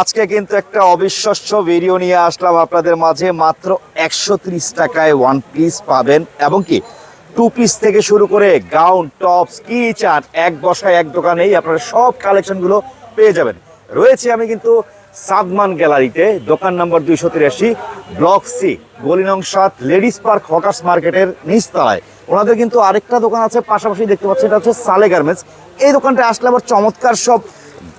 আজকে কিন্তু একটা অবিশ্বাস্য ভিডিও নিয়ে আসলাম আপনাদের মাঝে। মাত্র একশো ত্রিশ টাকায় ওয়ান পিস পাবেন এবং কি টু পিস থেকে শুরু করে গাউন টপস কি চান, এক বসায় এক দোকানেই আপনারা সব কালেকশনগুলো পেয়ে যাবেন। রয়েছে আমি কিন্তু সাদমান গ্যালারিতে, দোকান নম্বর দুইশো তিরাশি, ব্লক সি, গলিনং সাত, লেডিস পার্ক, হকার্স মার্কেটের নিচতলায়। ওনাদের কিন্তু আরেকটা দোকান আছে, পাশাপাশি দেখতে পাচ্ছি এটা হচ্ছে সালে গার্মেন্টস। এই দোকানটা আসলে আবার চমৎকার সব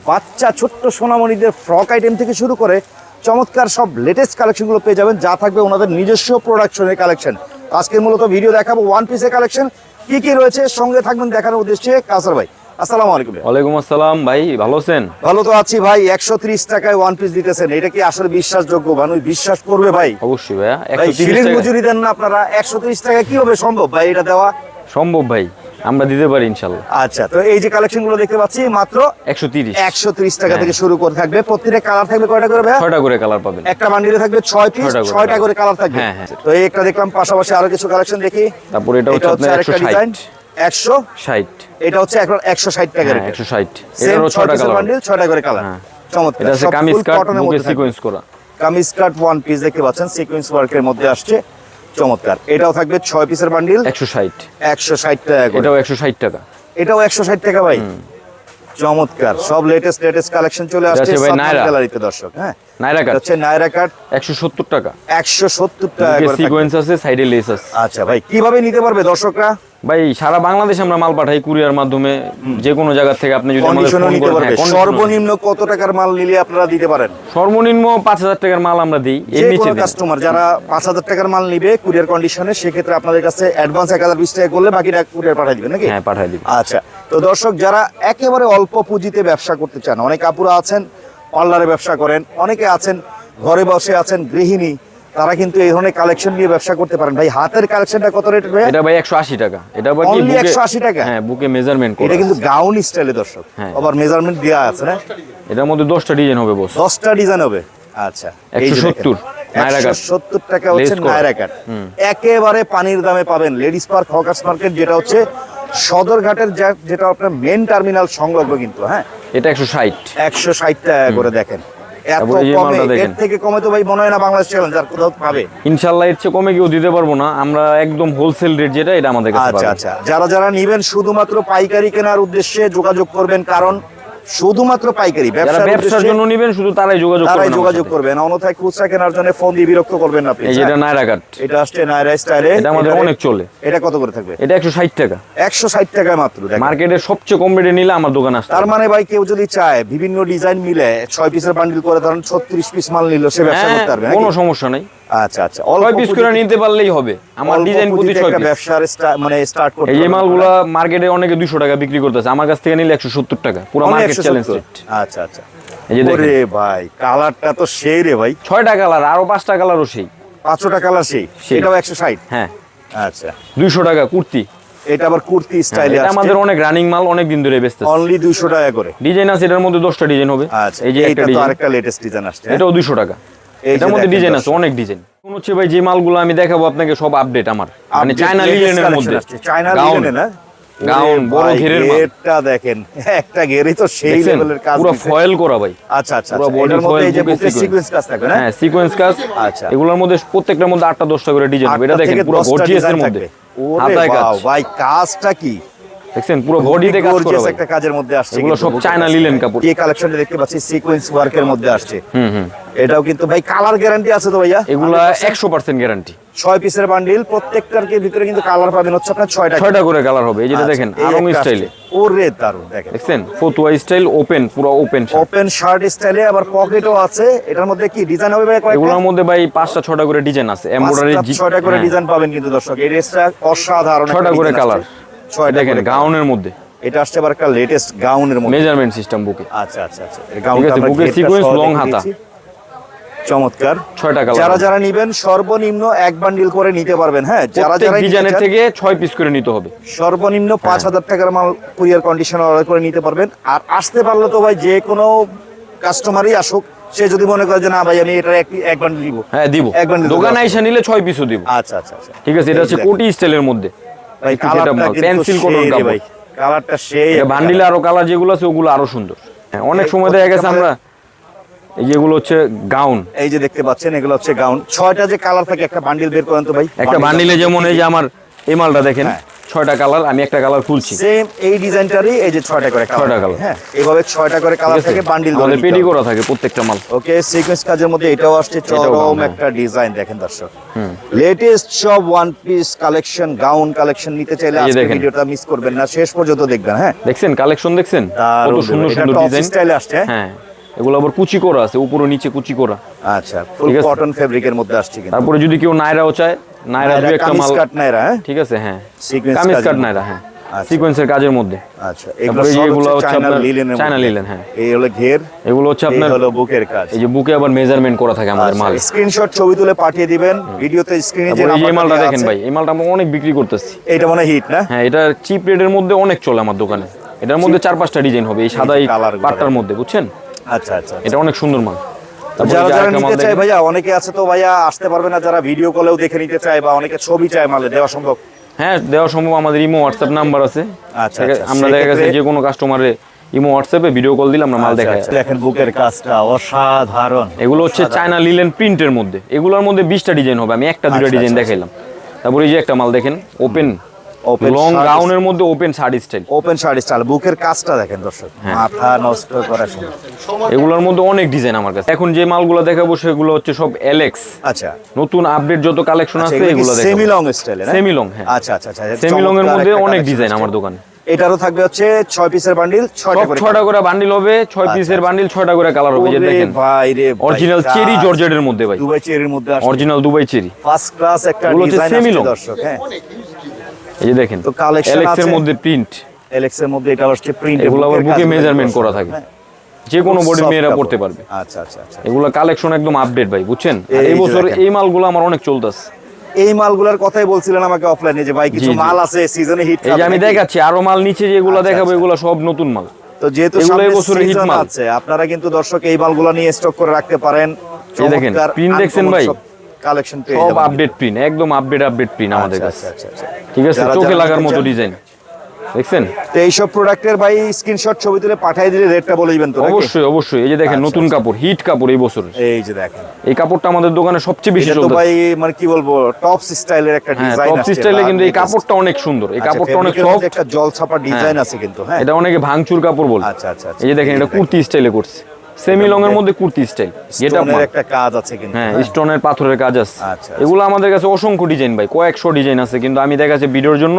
বাচ্চা ছোট্ট সোনামণিদের ফ্রক আইটেম থেকে শুরু করে চমৎকার সব লেটেস্ট কালেকশনগুলো পেয়ে যাবেন যা থাকবে ওনাদের নিজস্ব প্রোডাকশনের কালেকশন আজকে মূলত ভিডিও দেখাবো ওয়ান পিসের কালেকশন কি কি রয়েছে? সঙ্গে থাকবেন দেখানোর উদ্দেশ্যে কাসার ভাই। আসসালামু আলাইকুম ওয়ালাইকুম আসসালাম ভাই ভালো আছেন? ভালো তো আছি ভাই একশো ত্রিশ টাকায় ওয়ান পিস দিতেছেন। এটা কি আসলে বিশ্বাসযোগ্য মানুষ বিশ্বাস করবে ভাই? অবশ্যই ভাই টাকা। মজুরি দেন না আপনারা। একশো ত্রিশ টাকা কি হবে সম্ভব ভাই এটা দেওয়া? সম্ভব ভাই। আমরা দিতে পারি ইনশাল্লাহ আচ্ছা তো এই যে কালেকশনগুলো দেখতে পাচ্ছি মাত্র একশো তিরিশ। একশো ত্রিশ টাকা হ্যাঁ। থেকে শুরু করে থাকবে। প্রত্যেকটা কালার থাকবে কয়টা করে ভাই করে কালার পাবেন। একটা বান্ডিলে থাকবে ছয় পিস ছয়টা করে করে কালার থাকবে। হ্যাঁ, হ্যাঁ। তো এই একটা দেখলাম পাশাপাশি আরও কিছু কালেকশন দেখি। তারপর এটা হচ্ছে আপনার একশো আরেকটা ষাট। ডিজাইন একশো ষাট। এটা হচ্ছে এখন একশো ষাট টাকার হ্যাঁ একশো ষাট। এটারও পিসের কালার বান্ডিল করে কালার হ্যাঁ। চমৎকার। এটা হচ্ছে কামিজ কাট। সিকোয়েন্স করা। কামিজ কাট ওয়ান পিস দেখতে পাচ্ছেন সিকোয়েন্স ওয়ার্কের মধ্যে আসছে। চমৎকার। এটাও থাকবে ছয় পিসের বান্ডিল একশো ষাট। একশো ষাট টাকা এটাও একশো ষাট টাকা। এটাও একশো ষাট টাকা ভাই। চমৎকার। সব লেটেস্ট লেটেস্ট কালেকশন চলে আসছে গ্যালারিতে দর্শক হ্যাঁ? নাইরা কাট হচ্ছে নায়রা কাট একশো সত্তর টাকা। একশো সত্তর টাকা বুকে করে সিকোয়েন্স আছে সাইডে লেস আছে। আচ্ছা ভাই কীভাবে নিতে পারবে দর্শকরা? ভাই সারা বাংলাদেশে আমরা মাল পাঠাই কুরিয়ার মাধ্যমে। যে কোনো জায়গা থেকে আপনি যদি আমাদের ফোন করেন হ্যাঁ, সর্বনিম্ন কত টাকার মাল নিলে আপনারা দিতে পারেন? সর্বনিম্ন পাঁচ হাজার টাকার মাল আমরা দিই এর যে নিচে কোনো কাস্টমার যারা পাঁচ হাজার টাকার মাল নিবে কুরিয়ার কন্ডিশনে সেক্ষেত্রে আপনাদের কাছে অ্যাডভান্স এক হাজার বিশ টাকা করলে বাকিটা কুরিয়ার পাঠিয়ে দিবে নাকি? হ্যাঁ পাঠাই দিই আচ্ছা তো দর্শক যারা একেবারে অল্প পুঁজিতে ব্যবসা করতে চান অনেক আপুরা আছেন পার্লারে ব্যবসা করেন অনেকে আছেন ঘরে বসে আছেন গৃহিণী তারা কিন্তু এই ধরনের কালেকশন নিয়ে ব্যবসা করতে পারেন। ভাই হাতের কালেকশনটা কত রেট ভাই এটা ভাই একশো আশি টাকা। এটা বুকে 180 টাকা? হ্যাঁ বুকে মেজারমেন্ট এটা কিন্তু গাউন স্টাইলে দর্শক। হ্যাঁ। আবার মেজারমেন্ট দেওয়া আছে না? এটার মধ্যে দশটা ডিজাইন হবে বস দশটা ডিজাইন হবে। আচ্ছা এই 170 নায়রা কাট। 170 টাকা হচ্ছে নায়রা কাট। একেবারে পানির দামে পাবেন। লেডিস পার্ক হকার্স মার্কেট যেটা হচ্ছে সদরঘাটের যেটা আপনার মেন টার্মিনাল সংলগ্ন কিন্তু হ্যাঁ? এটা একশো ষাট। একশো ষাট টাকা করে দেখেন। এত কমে এর থেকে কমে তো ভাই মনে হয় না বাংলাদেশ কোথাও পাবে। এর চেয়ে কমে কেউ দিতে পারব না। আমরা একদম হোলসেল রেট যেটা এটা আমাদের কাছে আচ্ছা আচ্ছা। যারা যারা নিবেন শুধুমাত্র পাইকারি কেনার উদ্দেশ্যে যোগাযোগ করবেন কারণ শুধুমাত্র পাইকারি ব্যবসার জন্য নিবেন শুধু তারাই যোগাযোগ করবেন তারাই যোগাযোগ করবেন অন্যথায় খুচরা কেনার জন্য ফোন দিয়ে বিরক্ত করবেন না এই যেটা? নাইরা কাট এটা আসছে নাইরা স্টাইলে। এটা আমাদের অনেক চলে। এটা কত করে থাকবে? এটা একশো ষাট টাকা। একশো ষাট টাকায় মাত্র দেখেন। মার্কেটের সবচেয়ে কম রেটে নিলে আমার দোকান আসতে তার মানে ভাই কেউ যদি চায় বিভিন্ন ডিজাইন মিলে ছয় পিসের বান্ডিল করে ধরেন ছত্রিশ পিস মাল নিল সে ব্যবসা হ্যাঁ করতে পারবে কোনো সমস্যা নাই। আচ্ছা আচ্ছা। ছয় পিস করে নিতে পারলেই হবে। আমার ডিজাইন প্রতি ছয় পিস ব্যবসার মানে স্টার্ট করতে এই। মালগুলা মার্কেটে অনেকে দুশো টাকা বিক্রি করতেছে। আমার কাছ থেকে নিলে একশো সত্তর টাকা। পুরো মার্কেট চ্যালেঞ্জ আচ্ছা আচ্ছা। এই যে দেখেন। ভাই কালারটা তো সেই রে ভাই। কালার আরও কালারও সেই। পাঁচশোটা কালার সেই। সেই। এটাও একশো ষাট। হ্যাঁ। আচ্ছা। দুইশো টাকা কুর্তি। এটা আবার কুর্তি হ্যাঁ, স্টাইলে এটা আমাদের অনেক রানিং মাল অনেক দিন ধরে বেচতেছে। অনলি দুইশো টাকা করে। ডিজাইন আছে এটার মধ্যে দশটা ডিজাইন হবে। আচ্ছা এই যে একটা ডিজাইন আরেকটা লেটেস্ট ডিজাইন আসছে হ্যাঁ? এটাও দুইশো টাকা। এই যে এটার মধ্যে ডিজাইন আছে অনেক ডিজাইন কোন হচ্ছে ভাই যে মালগুলো আমি দেখাবো আপনাকে সব আপডেট আমার। মানে চায়না লিলেনের মধ্যে। চায়না লিলেনে না? গাউন, বড় ঘেরের। ঘেরটা দেখেন। একটা ঘেরই তো সেই লেভেলের কাজ পুরো ফয়েল করা ভাই। আচ্ছা আচ্ছা পুরো আচ্ছা। foil, এই যে সিকোয়েন্স কাজ থাকবে না? হ্যাঁ সিকোয়েন্স কাজ। আচ্ছা। এগুলোর মধ্যে প্রত্যেকটার মধ্যে আটটা দশটা করে ডিজাইন হবে এটা দেখেন পুরো গর্জিয়াস এর মধ্যে। ওরে ভাই কাজটা কি? দেখছেন? পুরো বডিতে কাজ করা ভাই। একটা কাজের মধ্যে আসছে এগুলো সব চায়না লিলেন কাপড়। এই কালেকশনটা দেখতে পাচ্ছি সিকোয়েন্স ওয়ার্কের মধ্যে আসছে। হুম হুম। এটাও কিন্তু ভাই কালার গ্যারান্টি আছে তো ভাইয়া? এগুলা একশো পার্সেন্ট গ্যারান্টি ছয় পিসের বান্ডিল প্রত্যেকটার ভিতরে কিন্তু কালার পাবেন হচ্ছে আপনার ছয়টা ছয়টা করে কালার হবে। এই যেটা আচ্ছা, দেখেন আরং স্টাইলে ওরে দারুণ দেখেন। দেখছেন? ফতুয়া স্টাইল ওপেন পুরো ওপেন ওপেন শার্ট স্টাইলে আবার পকেটও আছে। এটার মধ্যে কি ডিজাইন হবে ভাই কয়েকটা? এগুলোর মধ্যে ভাই পাঁচটা ছটা করে ডিজাইন আছে। এমব্রয়ডারি পাঁচটা, ছয়টা করে ডিজাইন পাবেন কিন্তু দর্শক। এই ড্রেসটা অসাধারণ একটা ছয়টা করে কালার ছয়টা দেখেন গাউনের মধ্যে? এটা আসছে আবার একটা লেটেস্ট গাউনের মধ্যে। মেজারমেন্ট সিস্টেম বুকে। আচ্ছা আচ্ছা আচ্ছা। গাউনটা সহ long দেখিয়ে হাতা। চমৎকার। ছয়টা যারা কালার যারা নিবেন সর্বনিম্ন এক বান্ডিল করে নিতে পারবেন হ্যাঁ? যারা যারা ডিজাইনের থেকে ছয় পিস করে নিতে হবে। সর্বনিম্ন পাঁচ হাজার টাকার মাল কুরিয়ার কন্ডিশন অর্ডার করে নিতে পারবেন। আর আসতে পারলে তো ভাই যে কোনো কাস্টমারই আসুক সে যদি মনে করে যে না ভাই আমি এটা এক- এক বান্ডিল নিব। হ্যাঁ দিব। এক bundle দোকানে দেবো। আইসা নিলে ছয় পিসও দিব। আচ্ছা আচ্ছা আচ্ছা। ঠিক আছে এটা হচ্ছে কোটি স্টাইলের মধ্যে। ভাই কালারটা। ভাই কালারটা সেই বান্ডিলে আরও কালার যেগুলো আছে ওগুলো আরও সুন্দর। হ্যাঁ অনেক সময় দেখা গেছে আমরা এই যেগুলো হচ্ছে গাউন এই যে দেখতে পাচ্ছেন এগুলো হচ্ছে গাউন ছয়টা যে কালার থাকে একটা বান্ডিল বের করেন তো ভাই। একটা বান্ডিলে যেমন এই যে আমার এই মালটা দেখেন। হ্যাঁ। ছয়টা কালার আমি একটা কালার খুলছি। সেম এই ডিজাইনটারই এই যে ছয়টা করে ছয়টা কালার হ্যাঁ এইভাবে ছয়টা করে কালার থাকে বান্ডিল আমাদের পেডি করা থাকে প্রত্যেকটা মাল। ওকে সিকোয়েন্স কাজের মধ্যে এটাও আসছে চরম হ্যাঁ। একটা ডিজাইন দেখেন দর্শক। লেটেস্ট সব one piece collection gown collection নিতে চাইলে আজকে। ভিডিওটা মিস করবেন না শেষ পর্যন্ত দেখবেন হ্যাঁ। দেখছেন কালেকশন দেখছেন? কত সুন্দর সুন্দর ডিজাইন এ আসছে, হ্যাঁ? এগুলো আবার কুচি করা আছে উপরে নিচে কুচি করা। আচ্ছা ফুল কটন ফেব্রিকের মধ্যে আসছে কিন্তু। তারপরে যদি কেউ নাইরাও চায় নাইরা দু একটা মাল কাট নাইরা হ্যাঁ? ঠিক আছে হ্যাঁ। কামিজ কাট নাইরা হ্যাঁ। আচ্ছা। সিকোয়েন্সের কাজের মধ্যে। আচ্ছা এগুলো এগুলো হচ্ছে আপনার চায়না লিলেন, হ্যাঁ। এই হলো ঘের এগুলো হচ্ছে আপনার হলো বুকের কাজ। এই যে বুকে আবার মেজারমেন্ট করা থাকে আমাদের মাল। স্ক্রিনশট ছবি তুলে পাঠিয়ে দিবেন ভিডিওতে স্ক্রিনে যে তারপরে এই মালটা দেখেন ভাই এই মালটা আমরা অনেক বিক্রি করতেছি। এটা মনে হিট না? হ্যাঁ এটা চিপ রেটের মধ্যে অনেক চলে আমার দোকানে। এটার মধ্যে চার পাঁচটা ডিজাইন হবে এই সাদা এই পাটটার মধ্যে বুঝছেন? আচ্ছা আচ্ছা এটা অনেক সুন্দর মাল। যারা যারা মাল নিতে চায় ভাইয়া অনেকে আছে তো ভাইয়া আসতে পারবে না যারা ভিডিও কলেও দেখে নিতে চায় বা অনেকে ছবি চায় মালে দেওয়া সম্ভব? হ্যাঁ দেওয়া সম্ভব। আমাদের ইমো হোয়াটসঅ্যাপ নাম্বার আছে। আচ্ছা, ঠিক আছে? আচ্ছা, আমরা দেখা গেছে সেক্ষেত্রে- যে কোনো কাস্টমারে ইমো হোয়াটসঅ্যাপে ভিডিও কল দিলে আমরা মাল আচ্ছা, দেখাই। আচ্ছা। দেখেন বুকের কাজটা অসাধারণ। এগুলো হচ্ছে চায়না লিলেন প্রিন্টের মধ্যে। এগুলোর মধ্যে বিশটা ডিজাইন হবে। আমি একটা দুটো আচ্ছা, ডিজাইন আচ্ছা, দেখাইলাম। তারপরে এই যে একটা মাল দেখেন ওপেন Open লং গাউনের মধ্যে open sari style open sari style বুকের কাজটা দেখেন দর্শক। হ্যাঁ। মাথা নষ্ট করা এগুলোর মধ্যে অনেক ডিজাইন আমার কাছে। এখন যে মালগুলো দেখাবো সেগুলো হচ্ছে সব এলেক্স আচ্ছা। নতুন আপডেট যত কালেকশন আছে এগুলো সেমি দেখাবো। লং স্টাইলে সেমি লং হ্যাঁ। আচ্ছা আচ্ছা আচ্ছা সেমি লং এর মধ্যে অনেক ডিজাইন। আমার দোকানে। এটারও থাকবে হচ্ছে ছয় পিসের বান্ডিল ছয়টা করে ছয়টা করে বান্ডিল হবে ছয় আচ্ছা, পিসের আচ্ছা। বান্ডিল ছয়টা করে কালার হবে যে দেখেন। ভাই রে অরিজিনাল। চেরি জর্জেটের মধ্যে ভাই। দুবাই চেরির মধ্যে original Dubai cherry first class একটা ডিজাইন long। দর্শক হ্যাঁ। এই যে দেখেন তো এলেক্স এর মধ্যে প্রিন্ট এর মধ্যে এটা হচ্ছে প্রিন্ট এগুলো আবার বুকে মেজারমেন্ট করা থাকে। যে কোনো বডি মেয়েরা পড়তে পারবে। আচ্ছা আচ্ছা আচ্ছা এগুলো কালেকশন একদম আপডেট ভাই বুঝছেন? এই বছর এই মালগুলো আমার অনেক চলতেছে। এই মালগুলোর কথাই বলছিলেন আমাকে অফলাইনে যে ভাই কিছু। মাল আছে সিজনে হিট এই যে আমি দেখাচ্ছি আরও মাল নিচে যেগুলো আচ্ছা, দেখাবো আচ্ছা। এগুলো সব নতুন মাল। তো যেহেতু সামনে বছরের hit মাল। আছে আপনারা কিন্তু দর্শক এই মালগুলো নিয়ে স্টক করে রাখতে পারেন। এই দেখেন, print দেখছেন ভাই? কালেকশন পেয়ে সব আপডেট প্রিন্ট একদম আপডেট আপডেট প্রিন্ট আমাদের আচ্ছা, কাছে। আচ্ছা, আচ্ছা। ঠিক আছে চোখে লাগার মতো ডিজাইন দেখছেন? তো এইসব প্রোডাক্টের ভাই স্ক্রিনশট ছবি তুলে পাঠিয়ে দিলে রেটটা বলে দিবেন তো অবশ্যই অবশ্যই। এই যে দেখেন নতুন কাপড় হিট কাপড় এই বছর এই যে দেখেন। এই কাপড়টা আমাদের দোকানে সবচেয়ে বেশি চলছে ভাই মানে কি বলব টপ স্টাইলের একটা হ্যাঁ ডিজাইন টপ স্টাইলে কিন্তু এই কাপড়টা অনেক সুন্দর। এই কাপড়টা অনেক সফট একটা জল ছাপা ডিজাইন আছে কিন্তু হ্যাঁ? এটা অনেকে ভাঙচুর কাপড় বলে। আচ্ছা আচ্ছা। এই যে দেখেন এটা কুর্তি স্টাইলে করছে। সেমি লং এর মধ্যে কুর্তি স্টাইল। এটা একটা কাজ আছে কিন্তু হ্যাঁ হ্যাঁ। স্টোনের পাথরের কাজ আছে। আচ্ছা, আচ্ছা। এগুলো আমাদের কাছে অসংখ্য ডিজাইন ভাই কয়েকশো ডিজাইন আছে কিন্তু আমি দেখাচ্ছি ভিডিওর জন্য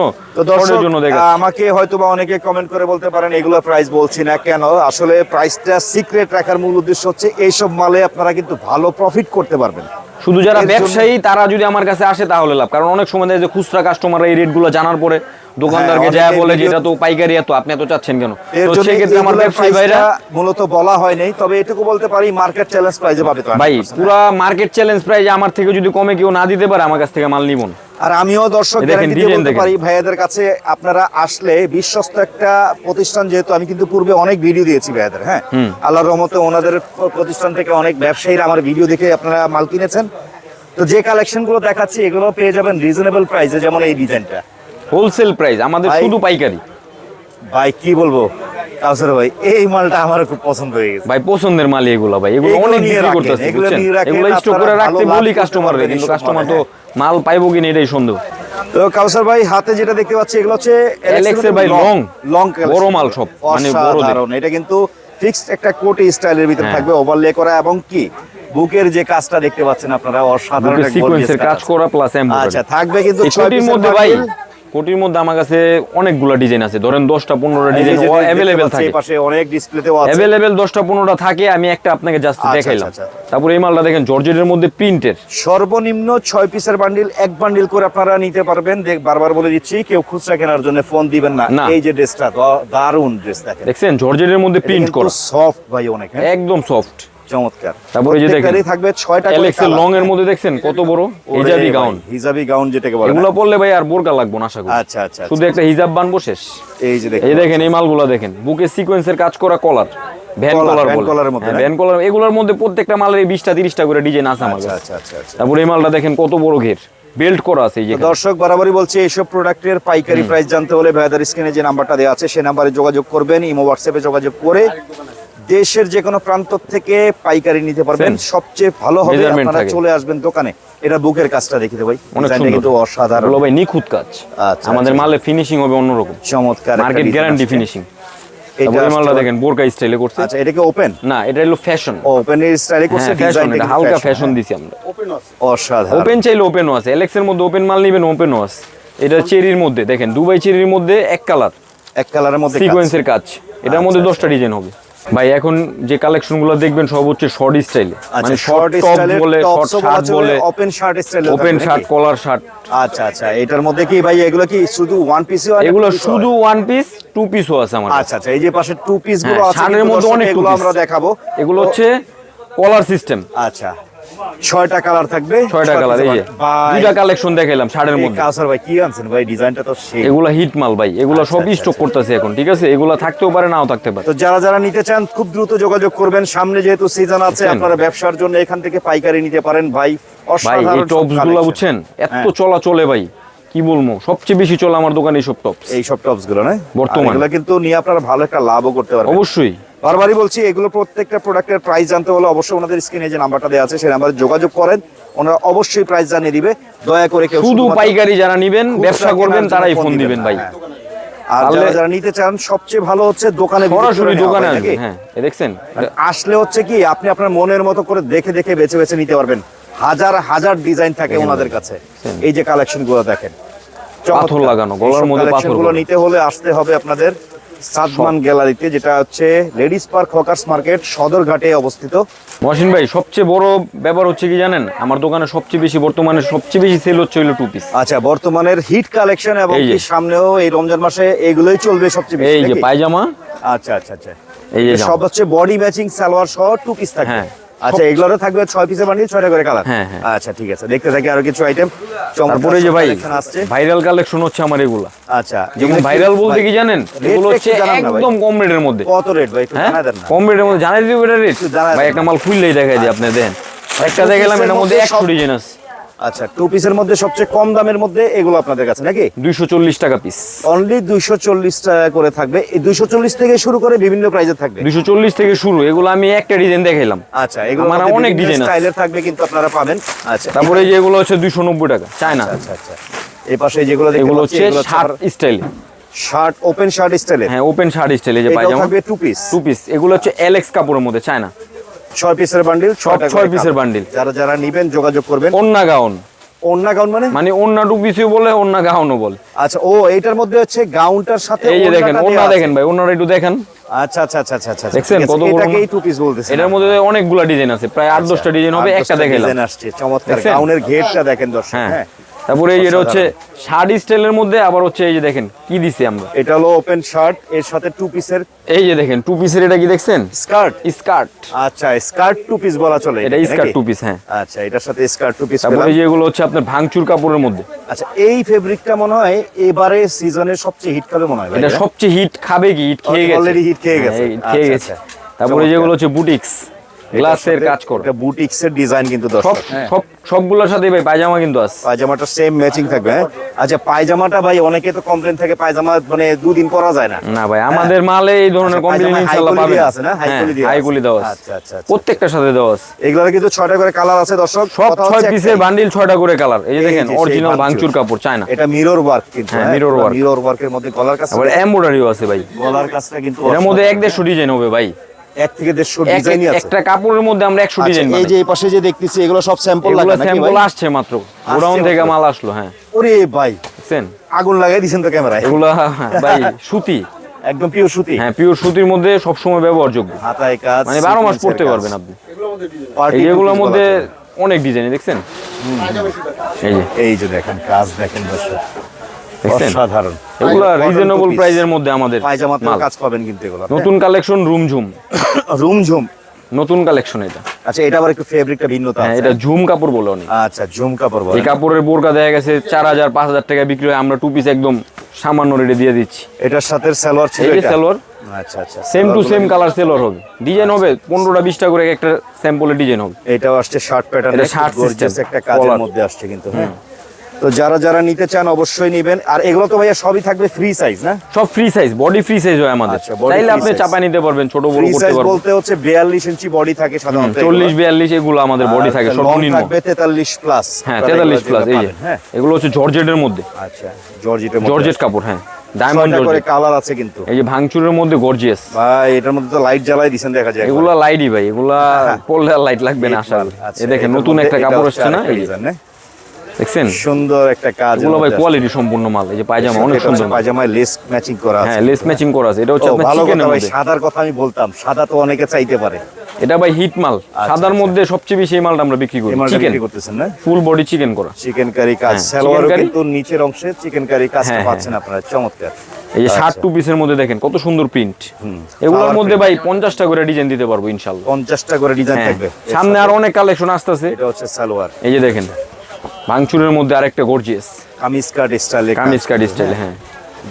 দর্শকের জন্য দেখাচ্ছি। আমাকে হয়তো বা অনেকে কমেন্ট করে বলতে পারেন এগুলো প্রাইস বলছি না কেন? আসলে প্রাইসটা সিক্রেট রাখার মূল উদ্দেশ্য হচ্ছে এইসব মালে আপনারা কিন্তু ভালো প্রফিট করতে পারবেন। শুধু যারা ব্যবসায়ী তারা যদি আমার কাছে আসে তাহলে লাভ। কারণ অনেক সময় দেয় যে খুচরা কাস্টমাররা এই রেটগুলো জানার পরে দোকানদারকে হ্যাঁ, যা বলে যে এটা তো পাইকারি এত আপনি এত চাচ্ছেন কেন? তো সেই সেক্ষেত্রে আমার ব্যবসায়ী ভাইরা মূলত বলা হয় নাই তবে এটুকু বলতে পারি মার্কেট চ্যালেঞ্জ প্রাইজে পাবে তো ভাই 100%, পুরা মার্কেট চ্যালেঞ্জ প্রাইজে আমার থেকে যদি কমে কেউ না দিতে পারে আমার কাছ থেকে মাল নিব না। আর আমিও দর্শক গ্যারান্টি বলতে। পারি ভাইয়াদের কাছে আপনারা আসলে বিশ্বস্ত একটা প্রতিষ্ঠান যেহেতু আমি কিন্তু পূর্বে অনেক ভিডিও দিয়েছি ভাইয়াদের হ্যাঁ? আল্লাহর রহমতে ওনাদের প্রতিষ্ঠান থেকে অনেক ব্যবসায়ীরা আমার ভিডিও দেখে আপনারা মাল কিনেছেন। তো যে কালেকশনগুলো দেখাচ্ছি এগুলো পেয়ে যাবেন রিজনেবল প্রাইসে যেমন এই ডিজাইনটা হোলসেল প্রাইস আমাদের শুধু পাইকারি। ভাই কি বলব? কাউসার ভাই এই মালটা আমার খুব পছন্দ হয়ে গেছে। ভাই পছন্দের মাল এগুলো ভাই। এগুলো অনেক বিক্রি করতেছে এগুলো স্টক করে রাখতে বলি কাস্টমাররে কিন্তু কাস্টমার তো মাল পাইবো কিনা এটাই সন্দেহ। তো কাউসার ভাই হাতে যেটা দেখতে পাচ্ছি এগুলো হচ্ছে এর ভাই long, লং বড় মাল সব, মানে বড় দেখে। এটা কিন্তু ফিক্সড একটা কোটি স্টাইলের ভিতরে হ্যাঁ। থাকবে ওভারলে করা এবং কি? বুকের যে কাজটা দেখতে পাচ্ছেন আপনারা অসাধারণ সিকোয়েন্সের কাজ। করা প্লাস আচ্ছা থাকবে কিন্তু মধ্যে ভাই। কোটির মধ্যে আমার কাছে অনেকগুলা ডিজাইন আছে। ধরেন দশটা পনেরোটা ডিজাইন অ্যাভেলেবেল থাকে। পাশে অনেক ডিসপ্লেতেও আছে। অ্যাভেলেবেল দশটা পনেরোটা থাকে আমি একটা আপনাকে জাস্ট আচ্ছা, দেখাইলাম। আচ্ছা, আচ্ছা। তারপরে এই মালটা দেখেন জর্জেটের মধ্যে প্রিন্টের সর্বনিম্ন ছয় পিসের বান্ডিল এক বান্ডিল করে আপনারা নিতে পারবেন। দেখ বারবার বলে দিচ্ছি কেউ খুচরা কেনার জন্য ফোন দিবেন না। না। এই যে ড্রেসটা দারুণ ড্রেস দেখেন। দেখছেন? জর্জেটের মধ্যে প্রিন্ট করা। সফট ভাই অনেক হ্যাঁ? একদম সফট চমৎকার। তারপরে যে দেখেন থাকবে ছয়টা করে এলেক্সের লং এর মধ্যে দেখছেন কত বড়? হিজাবি গাউন হিজাবি গাউন যেটাকে বলে। এগুলো? পরলে ভাই আর বোরকা লাগবো না আশা করি। আচ্ছা আচ্ছা শুধু একটা হিজাব বানবো শেষ। আচ্ছা। এই যে দেখেন। এই দেখেন এই মালগুলো দেখেন। বুকে সিকোয়েন্সের কাজ করা কলার ভ্যান কলার মধ্যে, ভ্যান কলার এগুলোর মধ্যে প্রত্যেকটা মালের এই বিশটা তিরিশটা করে ডিজাইন আছে আমার আচ্ছা আচ্ছা আচ্ছা আচ্ছা। তারপরে এই মালটা দেখেন কত বড় ঘের। বেল্ট করা আছে এই যে দর্শক বরাবরই বলছি এইসব প্রোডাক্টের পাইকারি প্রাইস জানতে হলে স্ক্রিনে যে নাম্বারটা দেওয়া আছে সেই নাম্বারে যোগাযোগ করবেন ইমো হোয়াটসঅ্যাপে যোগাযোগ করে দেশের যে কোনো প্রান্ত থেকে পাইকারি নিতে পারবেন। সবচেয়ে ভালো হবে আপনারা চলে আসবেন দোকানে। এটা বুকের কাজটা দেখি তো ভাই। ডিজাইনটা কিন্তু অসাধারণ। ভাই নিখুঁত কাজ। আচ্ছা, আমাদের আচ্ছা। মালে ফিনিশিং হবে অন্যরকম। চমৎকার মার্কেট গ্যারান্টি ফিনিশিং এই মালটা দেখেন বোরকা স্টাইলে করছে। আচ্ছা এটা কি ওপেন না এটা হলো ফ্যাশন ওপেন স্টাইলে করছে হ্যাঁ ডিজাইনটা এটা হালকা ফ্যাশন দিছি আমরা। অসাধারণ। ওপেন চাইলে ওপেনও আছে। এলেক্স এর মধ্যে ওপেন মাল নিবেন ওপেনও আছে। এটা চেরির মধ্যে দেখেন দুবাই চেরির মধ্যে এক কালার এক কালারের মধ্যে। সিকোয়েন্সের কাজ। এটার মধ্যে দশটা ডিজাইন হবে। ভাই এখন যে কালেকশনগুলো দেখবেন সব হচ্ছে শর্ট স্টাইলে আচ্ছা মানে শর্ট টপ বলে শর্ট শার্ট বলে ওপেন শার্ট স্টাইলে ওপেন শার্ট কলার শার্ট আচ্ছা আচ্ছা এটার মধ্যে কি ভাই এগুলো কি শুধু ওয়ান পিস এগুলো শুধু ওয়ান পিস টু পিসও আছে আমার আচ্ছা আচ্ছা এই যে পাশে টু পিসগুলো আছে শার্টের মধ্যে দর্শক অনেক two এগুলো আমরা দেখাবো। এগুলো হচ্ছে কলার সিস্টেম আচ্ছা ছয়টা কালার থাকবে। ছয়টা কালার এই যে দুইটা কালেকশন দেখাইলাম শাড়ির মধ্যে। কাসার ভাই কি আনছেন? ভাই ডিজাইনটা তো সেই। এগুলো হিট মাল ভাই এগুলো সব আচ্ছা, স্টক করতেছে এখন ঠিক আছে? এগুলো থাকতেও পারে নাও থাকতে পারে। তো যারা যারা নিতে চান খুব দ্রুত যোগাযোগ করবেন। সামনে যেহেতু সিজন আছে? আপনারা ব্যবসার জন্য এখান থেকে পাইকারি নিতে পারেন। ভাই অসাধারণ টপসগুলো বুঝছেন? এত হ্যাঁ। চলা চলে ভাই কি বলব? সবচেয়ে বেশি চলে আমার দোকানে এই সব টপস এই সব টপসগুলো না? বর্তমান। এগুলো কিন্তু নিয়ে আপনারা ভালো একটা লাভও করতে পারবেন। অবশ্যই। বারবারই বলছি এগুলো প্রত্যেকটা প্রোডাক্টের প্রাইস জানতে হলে অবশ্যই ওনাদের স্ক্রিনে যে নাম্বারটা দেওয়া আছে সেই নাম্বারে যোগাযোগ করেন। ওনারা অবশ্যই প্রাইস জানিয়ে দিবে। দয়া করে কেউ শুধু পাইকারি যারা নিবেন ব্যবসা করবেন তারাই ফোন দিবেন। না, ভাই। হ্যাঁ। আর যারা যারা নিতে চান সবচেয়ে ভালো হচ্ছে দোকানে সরাসরি দোকানে হয়, নাকি? হ্যাঁ। দেখছেন? আসলে হচ্ছে কি আপনি আপনার মনের মতো করে দেখে দেখে বেছে বেছে নিতে পারবেন। হাজার হাজার ডিজাইন থাকে ওনাদের কাছে। এই যে কালেকশনগুলো দেখেন পাথর লাগানো, গলার মধ্যে পাথরগুলো। নিতে হলে আসতে হবে আপনাদের সাদমান গ্যালারিতে যেটা হচ্ছে লেডিস পার্ক হকার্স মার্কেট সদরঘাটে অবস্থিত। মহসিন ভাই সবচেয়ে বড় ব্যাপার হচ্ছে কি জানেন? আমার দোকানে সবচেয়ে বেশি বর্তমানে সবচেয়ে বেশি সেল হচ্ছে হলো টু পিস আচ্ছা বর্তমানের হিট কালেকশন এবং সামনেও এই রমজান মাসে এগুলোই চলবে সবচেয়ে বেশি এই যে পায়জামা। আচ্ছা আচ্ছা আচ্ছা। এই যে সব হচ্ছে বডি ম্যাচিং সালোয়ার সহ টু পিস থাকবে। হ্যাঁ। আচ্ছা এগুলোরও থাকবে ছয় পিসের বান্ডিল ছয়টা করে কালার হ্যাঁ, হ্যাঁ। আচ্ছা ঠিক আছে। দেখতে থাকি আরও কিছু আইটেম তারপরে যে ভাই ভাইরাল কালেকশন হচ্ছে আমার এগুলা। আচ্ছা যেমন ভাইরাল বলতে কি জানেন? এগুলো হচ্ছে। একদম কম রেটের মধ্যে। কত রেট ভাই হ্যাঁ? কম রেটের মধ্যে জানাই দিবে এটা রেট ভাই একটা মাল খুললেই দেখাই দিই আপনি দেন একটা দেখালাম এটার মধ্যে একশো ডিজাইন আছে আচ্ছা টু পিসের মধ্যে সবচেয়ে কম দামের মধ্যে এগুলো আপনাদের কাছে নাকি? দুইশো চল্লিশ টাকা পিস অনলি দুইশো চল্লিশ টাকা করে থাকবে। এই দুইশো চল্লিশ থেকে শুরু করে বিভিন্ন প্রাইজে থাকবে। দুইশো চল্লিশ থেকে শুরু এগুলো আমি একটা ডিজাইন দেখাইলাম। আচ্ছা এগুলো আমার অনেক ডিজাইন। স্টাইলের থাকবে কিন্তু আপনারা পাবেন। আচ্ছা তারপরে যে এগুলো হচ্ছে দুইশো নব্বই টাকা চায়না। আচ্ছা আচ্ছা এই পাশে যেগুলো এগুলো হচ্ছে shirt style shirt open shirt স্টাইলে হ্যাঁ ওপেন শার্ট স্টাইল যে পায়জামা। থাকবে টু পিস টু পিস এগুলো হচ্ছে এলেক্স কাপড়ের মধ্যে চায়না। ছয় পিসের বান্ডিল ছয় পিসের বান্ডিল যারা যারা নিবেন যোগাযোগ করবেন। অন্যা গাউন। ওন্না গাউন মানে? মানে বলে গাউনও বলে। আচ্ছা ও এইটার মধ্যে হচ্ছে গাউনটার সাথে এই যে দেখেন দেখেন ভাই একটু দেখেন। আচ্ছা আচ্ছা আচ্ছা আচ্ছা আচ্ছা দেখছেন কত বড় এটাকেই টু পিস বলতেছে। এটার মধ্যে অনেকগুলা ডিজাইন আছে প্রায় আট দশটা ডিজাইন হবে একটা দেখাইলাম। আসছে চমৎকার। গাউনের ঘেরটা দেখেন দর্শক হ্যাঁ। হ্যাঁ। তারপরে এই যেটা হচ্ছে শার্ট স্টাইলের মধ্যে আবার হচ্ছে এই যে দেখেন কি দিছি আমরা? এটা হলো ওপেন শার্ট এর সাথে টু পিসের এই যে দেখেন টু পিসের এটা কি দেখছেন? স্কার্ট স্কার্ট আচ্ছা স্কার্ট টু পিস বলা চলে এটা স্কার্ট? টু পিস হ্যাঁ। আচ্ছা এটার সাথে স্কার্ট টু পিস তারপরে এই যে এগুলো হচ্ছে আপনার ভাঙচুর কাপড়ের মধ্যে। আচ্ছা এই ফেব্রিকটা মনে হয় এবারে সিজনের সবচেয়ে হিট খাবে মনে হয় এটা? সবচেয়ে হিট খাবে কি? হিট খেয়ে গেছে। Already hit খেয়ে হ্যাঁ, গেছে। এই খেয়ে আচ্ছা, গেছে। আচ্ছা। তারপরে। যেগুলো হচ্ছে বুটিক্স গ্লাসের কাজ করে। এটা বুটিক্স এর ডিজাইন কিন্তু দর্শক হ্যাঁ সব সবগুলোর সাথে ভাই পায়জামা কিন্তু আছে। পায়জামাটা সেম ম্যাচিং থাকবে হ্যাঁ? আচ্ছা পায়জামাটা ভাই অনেকে তো কমপ্লেন থাকে পায়জামা মানে দুদিন পরা যায় না। না ভাই আমাদের মালে এই ধরনের আচ্ছা, কম্বিনেশন পায়জামায় ইনশাআল্লাহ পাবেন। আছে না? হ্যাঁ হাই আছে। আচ্ছা আচ্ছা আচ্ছা। প্রত্যেকটার সাথে দেওয়া আছে। এগুলোর কিন্তু ছয়টা করে কালার আছে দর্শক। সব কথা ছয় হচ্ছে পিসের বান্ডিল ছয়টা করে কালার এই যে দেখেন অরিজিনাল ভাঙচুর। কাপড় চায়না এটা মিরর ওয়ার্ক কিন্তু হ্যাঁ, mirror work। মিরর ওয়ার্কের মধ্যে গলার কাছে আবার এমব্রয়ডারিও আছে ভাই। গলার কাজটা কিন্তু এর মধ্যে এক দেড়শো ডিজাইন হবে ভাই। এক থেকে দেড়শো ডিজাইনই আছে। একটা কাপড়ের মধ্যে আমরা একশো আচ্ছা, ডিজাইন এই যে এই পাশে যে দেখতেছি এগুলো সব স্যাম্পল এগুলো নাকি স্যাম্পল আসছে মাত্র। গোডাউন থেকে মাল আসলো হ্যাঁ। ওরে ভাই বুঝছেন আগুন লাগাই দিছেন তো ক্যামেরায়। এগুলা ভাই সুতি। একদম পিওর সুতি। হ্যাঁ পিওর সুতির মধ্যে সবসময় ব্যবহারযোগ্য। হাতায় কাজ মানে বারো মাস sequence-এর পড়তে পারবেন আপনি। এগুলোর মধ্যে অনেক ডিজাইন দেখছেন? এই যে। এই যে দেখেন কাজ দেখেন দর্শক। অসাধারণ। এগুলা রিজনেবল প্রাইজের মধ্যে আমাদের। কাজ পাবেন কিন্তু এগুলো। নতুন কালেকশন রুমঝুম রুম ঝুম? নতুন কালেকশন এটা। আচ্ছা এটা আবার একটু ফেব্রিকটা ভিন্নতা হ্যাঁ আছে। এটা ঝুম কাপড় বলে অনেক। আচ্ছা ঝুম কাপড় বলে। এই কাপড়ের বোরকা দেখা গেছে চার হাজার পাঁচ হাজার টাকা বিক্রি হয়। আমরা টু পিস একদম সামান্য রেটে দিয়ে দিচ্ছি। এটার সাথে সালোয়ার ছিল এটা? সালোয়ার। আচ্ছা আচ্ছা সেম টু সেম কালার সেলর হবে। ডিজাইন হবে পনেরোটা বিশটা করে একটা স্যাম্পলের ডিজাইন হবে। এটাও আসছে শার্ট প্যাটার্ন এটা shirt system, একটা কাজের মধ্যে আসছে কিন্তু হ্যাঁ। তো যারা যারা নিতে চান অবশ্যই নেবেন। আর এগুলো তো ভাইয়া সবই থাকবে ফ্রি সাইজ না? সব free size body free size হয় আমাদের। আচ্ছা, body চাইলে আপনি চাপা নিতে পারবেন ছোট বড় করতে পারবেন। বলতে হচ্ছে বিয়াল্লিশ ইঞ্চি বডি থাকে সাধারণত চল্লিশ বিয়াল্লিশ এগুলো আমাদের বডি থাকে লং সর্বনিম্ন থাকবে তেতাল্লিশ প্লাস হ্যাঁ তেতাল্লিশ প্লাস এই হ্যাঁ। এগুলো হচ্ছে জর্জেটের মধ্যে। আচ্ছা জর্জেটের জর্জেট কাপড় হ্যাঁ ডায়মন্ড করে কালার আছে কিন্তু। এই যে ভাঙচুরের মধ্যে গর্জিয়াস ভাই এটার মধ্যে তো লাইট জ্বালাই দিছেন দেখা যায় এগুলা লাইটই ভাই এগুলা পড়লে লাইট লাগবে না করি আচ্ছা, এই দেখেন নতুন একটা কাপড় আসছে না? এই যে, design, না? দেখছেন? সুন্দর একটা কাজ এগুলো ভাই কোয়ালিটি সম্পূর্ণ মাল এই যে পায়জামা অনেক সুন্দর পায়জামায় লেস ম্যাচিং করা আছে। হ্যাঁ লেস ম্যাচিং করা আছে। এটা হচ্ছে আপনার চিকেনের কথা মধ্যে। সাদার কথা আমি বলতাম সাদা তো অনেকে চাইতে পারে। এটা ভাই হিট মাল। সাদার আচ্ছা। মধ্যে সবচেয়ে বেশি এই মালটা আমরা বিক্রি করি। চিকেন করতেছেন না? ফুল বডি চিকেন করা। চিকেন কারি কাজ হ্যাঁ, সালোয়ারও কিন্তু নিচের অংশে চিকেন কারি কাজটা হ্যাঁ, পাচ্ছেন আপনারা চমৎকার। এই যে আচ্ছা। শার্ট টু পিসের মধ্যে দেখেন কত সুন্দর প্রিন্ট এগুলোর মধ্যে ভাই পঞ্চাশটা করে ডিজাইন দিতে পারব ইনশাল্লাহ পঞ্চাশটা করে ডিজাইন হ্যাঁ। থাকবে। সামনে আর অনেক কালেকশন আসতেছে। এটা হচ্ছে সালোয়ার। এই যে দেখেন। ভাঙচুরের মধ্যে আরেকটা গর্জিয়াস কামিজ কাট স্টাইলে কামিজ। কাট স্টাইল হ্যাঁ।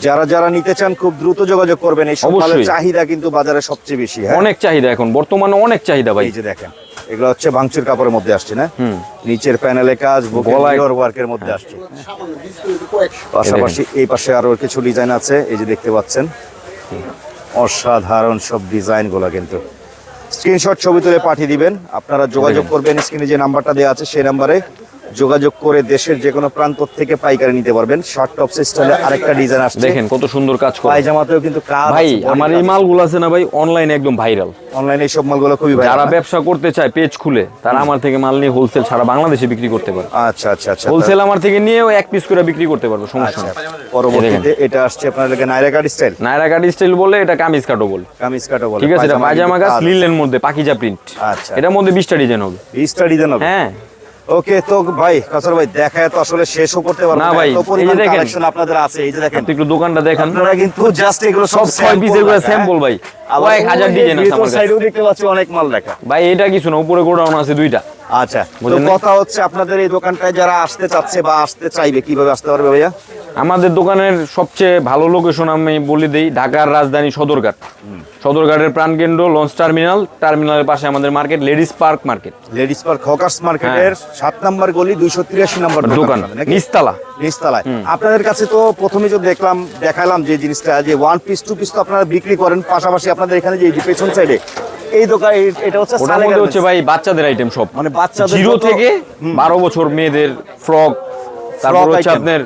যারা যারা নিতে চান খুব দ্রুত যোগাযোগ করবেন। এই অবশ্যই। চাহিদা কিন্তু বাজারে সবচেয়ে বেশি হ্যাঁ? অনেক চাহিদা এখন। বর্তমানে অনেক চাহিদা ভাই। এই যে দেখেন এগুলো হচ্ছে ভাঙচুর কাপড়ের মধ্যে আসছে না? হুম। নিচের প্যানেলে কাজ মিরর ওয়ার্কের মধ্যে আসছে। পাশাপাশি এই পাশে আরও কিছু ডিজাইন আছে এই যে দেখতে পাচ্ছেন। অসাধারণ সব ডিজাইনগুলো কিন্তু। স্ক্রিনশট ছবি তুলে পাঠিয়ে দিবেন। আপনারা যোগাযোগ করবেন স্ক্রিনে যে নাম্বারটা দেওয়া আছে সেই নাম্বারে যোগাযোগ করে দেশের যে কোনো প্রান্ত থেকে পাইকারি নিতে পারবেন। শর্ট টপ স্টাইলে আরেকটা ডিজাইন আসছে। দেখেন কত সুন্দর কাজ করে। পায়জামাতেও কিন্তু কাজ ভাই আমার এই মালগুলো আছে না ভাই অনলাইনে একদম ভাইরাল অনলাইনে এই সব মালগুলো খুবই ভালো যারা ব্যবসা করতে চায় পেজ খুলে তারা আমার থেকে মাল নিয়ে হোলসেল সারা বাংলাদেশে বিক্রি করতে পারে। আচ্ছা আচ্ছা আচ্ছা। হোলসেল আমার থেকে নিয়েও এক পিস করে বিক্রি করতে পারবে সমস্যা আচ্ছা নেই। পরবর্তীতে এটা আসছে আপনার লাগে Naira cut style Naira cut style বলে এটা কামিজ কাটও বলে। কামিজ কাটও বলে ঠিক আছে এটা পায়জামা গাছ কাজ। লিলের মধ্যে পাকিজা প্রিন্ট আচ্ছা। এটার মধ্যে বিশটা ডিজাইন হবে। বিশটা ডিজাইন হবে? হ্যাঁ। ওকে তো ভাই কাসর ভাই দেখায় তো আসলে শেষও করতে পারব না ভাই, এই যে দেখেন। কালেকশন আপনাদের আছে এই যে দেখেন। একটু দোকানটা দেখান। আপনারা কিন্তু জাস্ট এগুলো সব সব ছয় পিসের করে স্যাম্পল ভাই। কয়েক হাজার ডিজাইন আছে আমার সাইডেও দেখতে পাচ্ছি অনেক মাল দেখা। ভাই এটা কিছু না উপরে গোডাউন আছে দুইটা। আচ্ছা তো কথা হচ্ছে আপনাদের এই দোকানটায় যারা আসতে চাচ্ছে বা আসতে চাইবে কীভাবে আসতে পারবে ভাইয়া? আমাদের দোকানের সবচেয়ে ভালো লোকেশন আমি বলে দিই ঢাকার রাজধানী সদরঘাট। সদরঘাটের প্রাণকেন্দ্র লঞ্চ টার্মিনাল টার্মিনালের পাশে আমাদের market ladies park market ladies park hawkers মার্কেটের সাত নাম্বার গলি দুইশো তিরাশি নাম্বার। দোকান নিস্তালা আপনাদের কাছে তো প্রথমে যে দেখলাম দেখালাম যে জিনিসটা যে ওয়ান পিস টু পিস তো আপনারা বিক্রি করেন পাশাপাশি আপনাদের এখানে যে পেছন সাইডে এই দোকান এটা হচ্ছে ওটার মধ্যে হচ্ছে ভাই বাচ্চাদের আইটেম সব। মানে বাচ্চাদের জিরো থেকে বারো বছর মেয়েদের ফ্রক তারপর হচ্ছে। আপনার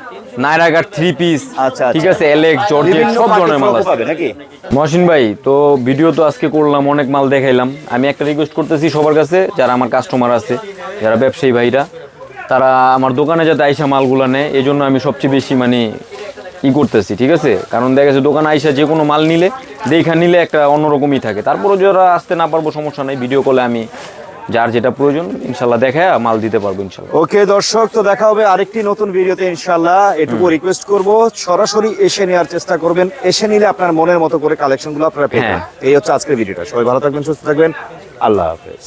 নায়রাঘাট থ্রি পিস আচ্ছা, ঠিক আচ্ছা। আছে এলেক জর্জেট সব ধরনের মাল আছে। মহসিন ভাই তো ভিডিও তো আজকে করলাম অনেক মাল দেখাইলাম। আমি একটা রিকোয়েস্ট করতেছি সবার কাছে যারা আমার কাস্টমার আছে যারা ব্যবসায়ী ভাইরা তারা আমার দোকানে যাতে আইসা মালগুলো নেয় এই জন্য আমি সবচেয়ে বেশি মানে ই করতেছি ঠিক আছে? কারণ দেখা গেছে দোকানে আইসা যে কোনো মাল নিলে দেখা নিলে একটা অন্যরকমই থাকে। তারপরেও যারা আসতে না পারব সমস্যা নেই। ভিডিও কলে আমি যার যেটা প্রয়োজন ইনশাল্লাহ দেখায় মাল দিতে পারব ইনশাল্লাহ। ওকে দর্শক তো দেখা হবে আরেকটি নতুন ভিডিওতে ইনশাল্লাহ। এটুকু রিকোয়েস্ট করব সরাসরি এসে নেওয়ার চেষ্টা করবেন। এসে নিলে আপনার মনের মতো করে কালেকশনগুলো আপনারা পেয়ে হ্যাঁ। এই হচ্ছে আজকের ভিডিওটা। সবাই ভালো থাকবেন সুস্থ থাকবেন। আল্লাহ হাফেজ।